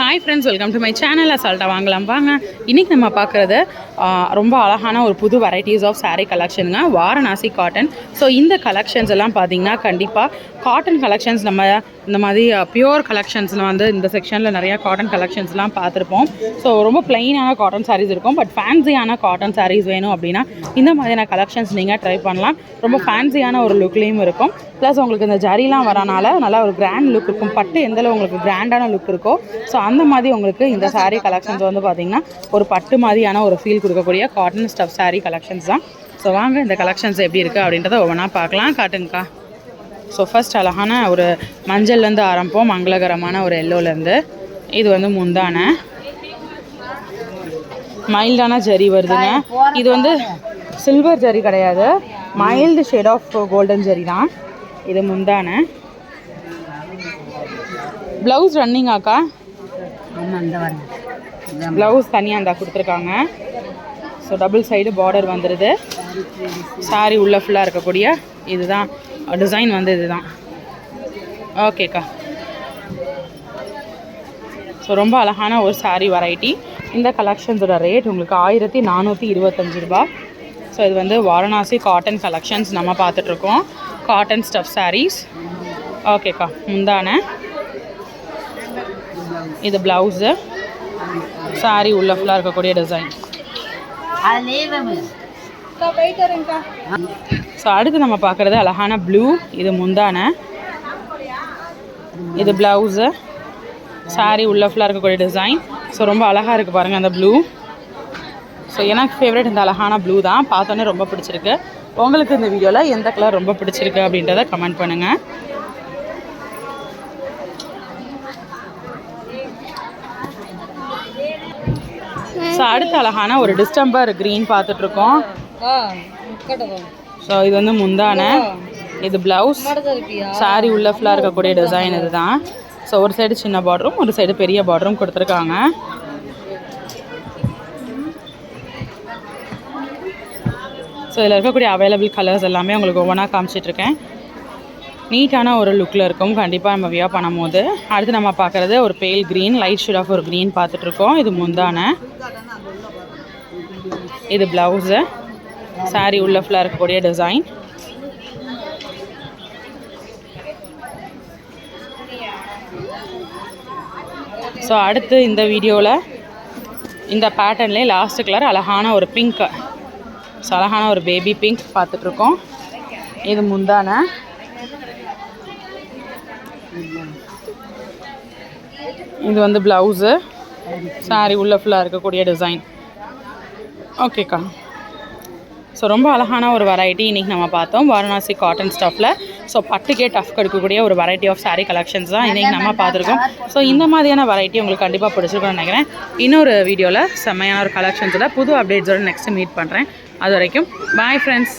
Hi friends welcome to my channel அசால்ட்டாக வாங்கலாம். வாங்க. இன்றைக்கி நம்ம பார்க்குறது ரொம்ப அழகான ஒரு புது வெரைட்டிஸ் ஆஃப் சாரீ கலெக்ஷனுங்க வாரணாசி காட்டன் ஸோ இந்த கலெக்ஷன்ஸ் எல்லாம் பார்த்தீங்கன்னா கண்டிப்பாக காட்டன் கலெக்ஷன்ஸ் நம்ம இந்த மாதிரி பியூர் கலெக்ஷன்ஸில் வந்து இந்த செக்ஷனில் நிறையா காட்டன் கலெக்ஷன்ஸ்லாம் பார்த்துருப்போம். ஸோ ரொம்ப பிளெயினான காட்டன் சாரீஸ் இருக்கும். பட் ஃபேன்சியான காட்டன் சாரீஸ் வேணும் அப்படின்னா இந்த மாதிரியான கலெக்ஷன்ஸ் நீங்கள் ட்ரை பண்ணலாம். ரொம்ப ஃபேன்சியான ஒரு லுக்லேயும் இருக்கும். ப்ளஸ் உங்களுக்கு இந்த ஜரிலாம் வரனால நல்லா ஒரு கிராண்ட் லுக் இருக்கும். பட்டு எந்தளவு உங்களுக்கு கிராண்டான லுக் இருக்கோ ஸோ அந்த மாதிரி உங்களுக்கு இந்த சாரீ கலெக்ஷன்ஸ் வந்து பார்த்திங்கன்னா ஒரு பட்டு மாதிரியான ஒரு ஃபீல் கொடுக்கக்கூடிய காட்டன் ஸ்டஃப் சாரீ கலெக்ஷன்ஸ் தான். ஸோ வாங்க இந்த கலெக்ஷன்ஸ் எப்படி இருக்குது அப்படின்றத ஒவ்வொன்றா பார்க்கலாம். காட்டுங்கக்கா. ஸோ ஃபர்ஸ்ட் அழகான ஒரு மஞ்சள்லேருந்து ஆரம்பிப்போம் மங்களகரமான ஒரு எல்லோலேருந்து. இது வந்து முந்தான. மைல்டான ஜரி வருதுங்க. இது வந்து சில்வர் ஜரி கிடையாது. Mild shade of golden zari தான். இது முந்தான. ப்ளவுஸ் ரன்னிங் வரணும் ப்ளவுஸ் தனியாக இருந்தா கொடுத்துருக்காங்க. ஸோ டபுள் சைடு பார்டர் வந்துடுது சாரி உள்ள ஃபுல்லாக இருக்கக்கூடிய இதுதான். டிசைன் வந்து இதுதான். ஓகேக்கா ஸோ ரொம்ப அழகான ஒரு saree வெரைட்டி இந்த கலெக்ஷன்ஸோட ரேட் உங்களுக்கு ஆயிரத்தி நானூற்றி இருபத்தஞ்சு ரூபா ஸோ இது வந்து வாரணாசி காட்டன் கலெக்ஷன்ஸ் நம்ம பார்த்துட்ருக்கோம். Cotton stuff sarees. ஓகேக்கா முந்தான. இது ப்ளவுஸு saree உள்ள ஃபுல்லாக இருக்கக்கூடிய டிசைன் ஸோ அடுத்து நம்ம பார்க்குறது அழகான ப்ளூ இது முந்தான. இது ப்ளவுஸு சாரீ உள்ள ஃபுல்லாக இருக்கக்கூடிய டிசைன் ஸோ ரொம்ப அழகாக இருக்குது பாருங்கள் அந்த ப்ளூ ஸோ எனக்கு ஃபேவரட் இந்த அழகான ப்ளூ தான். பார்த்தோன்னே ரொம்ப பிடிச்சிருக்கு. உங்களுக்கு இந்த வீடியோவில் எந்த கலர் ரொம்ப பிடிச்சிருக்கு அப்படின்றத கமெண்ட் பண்ணுங்கள் ஸோ அடுத்த அழகான ஒரு டிஸ்டம்பர் க்ரீன் பார்த்துட்ருக்கோம் ஸோ இது வந்து முந்தான. இது ப்ளவுஸ் சாரி உள்ள ஃபுல்லாக இருக்கக்கூடிய டிசைன் இதுதான். ஸோ ஒரு சைடு சின்ன பார்டரும் ஒரு சைடு பெரிய பார்டரும் கொடுத்துருக்காங்க. ஸோ இதில் இருக்கக்கூடிய அவைலபிள் கலர்ஸ் எல்லாமே உங்களுக்கு ஒவ்வொன்றா காமிச்சிட்ருக்கேன். நீட்டான ஒரு லுக்கில் இருக்கும். கண்டிப்பாக நம்ம வியா பண்ணும்போது. அடுத்து நம்ம பார்க்குறது ஒரு pale green light shade of ஒரு க்ரீன் பார்த்துட்ருக்கோம். இது முந்தான. இது ப்ளவுஸு சாரி உள்ள ஃபுல்லாக இருக்கக்கூடிய டிசைன் ஸோ அடுத்து இந்த வீடியோவில் இந்த பேட்டர்ன்லேயே லாஸ்ட் கலர் அழகான ஒரு பிங்க் ஸோ அழகான ஒரு பேபி பிங்க் பார்த்துட்ருக்கோம். இது முந்தான. இது வந்து ப்ளவுஸு சாரி உள்ள ஃபுல்லாக இருக்கக்கூடிய டிசைன் ஓகேக்கா ஸோ ரொம்ப அழகான ஒரு வெரைட்டி இன்றைக்கி நம்ம பார்த்தோம். வாரணாசி காட்டன் ஸ்டஃப்பில் ஸோ பட்டுக்கே டஃப் கொடுக்கக்கூடிய ஒரு வெரைட்டி ஆஃப் saree கலெக்ஷன்ஸ் தான் இன்றைக்கி நம்ம பார்த்துருக்கோம். ஸோ இந்த மாதிரியான வெரைட்டி உங்களுக்கு கண்டிப்பாக பிடிச்சிருக்கும்னு நினைக்கிறேன். இன்னொரு வீடியோவில் செம்மையான ஒரு கலெக்ஷன்ஸில் புது அப்டேட்ஸோட நெக்ஸ்ட் மீட் பண்ணுறேன் அது வரைக்கும் பாய் ஃப்ரெண்ட்ஸ்